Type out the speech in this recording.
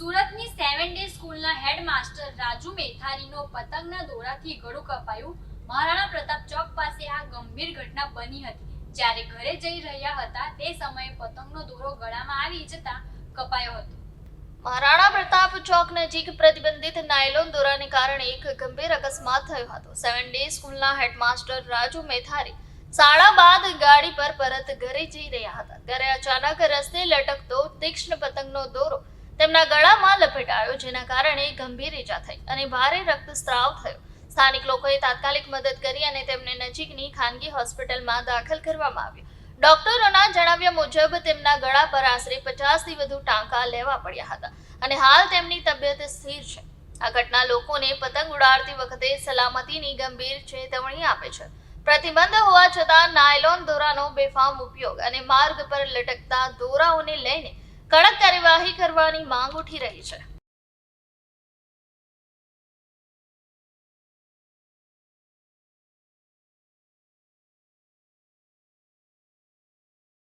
સુરતની seven day સ્કૂલના headmaster Raju મેથારીનો પતંગના દોરાથી ગળું કપાયું. મહારાણા પ્રતાપ ચોક પાસે આ ગંભીર ઘટના બની હતી. જ્યારે ઘરે જઈ રહ્યા હતા, તે સમયે પતંગનો દોરો ગળામાં આવી જતા કપાયો હતો. મહારાણા પ્રતાપ ચોક નજીક પ્રતિબંધિત નાયલોન દોરાને કારણે એક ગંભીર અકસ્માત થયો હતો. સેવન ડે સ્કૂલના હેડમાસ્ટર રાજુ મેથારી શાળા બાદ ગાડી પર પરત ઘરે જઈ રહ્યા હતા. ત્યારે અચાનક રસ્તે લટકતો તીક્ષ્ણ પતંગનો દોરો તેમના ગળામાં લપેટાયો જેના કારણે ગંભીર ઈજા થઈ અને ભારે રક્તસ્રાવ થયો. સ્થાનિક લોકોએ તાત્કાલિક મદદ કરી અને તેમને નજીકની ખાનગી હોસ્પિટલમાં દાખલ કરવામાં આવ્યો. ડોક્ટરોના જણાવ્યા મુજબ, તેમના ગળા પર આશરે પચાસથી વધુ ટાંકા લેવા પડ્યા હતા અને હાલ તેમની તબિયત સ્થિર છે. આ ઘટના લોકોને પતંગ ઉડાડતી વખતે સલામતીની ગંભીર ચેતવણી આપે છે. પ્રતિબંધ હોવા છતાં નાયલોન દોરાનો બેફામ ઉપયોગ અને માર્ગ પર લટકતા દોરાઓને લઈને કડક કાર્યવાહી કરવાની માંગ ઉઠી રહી છે.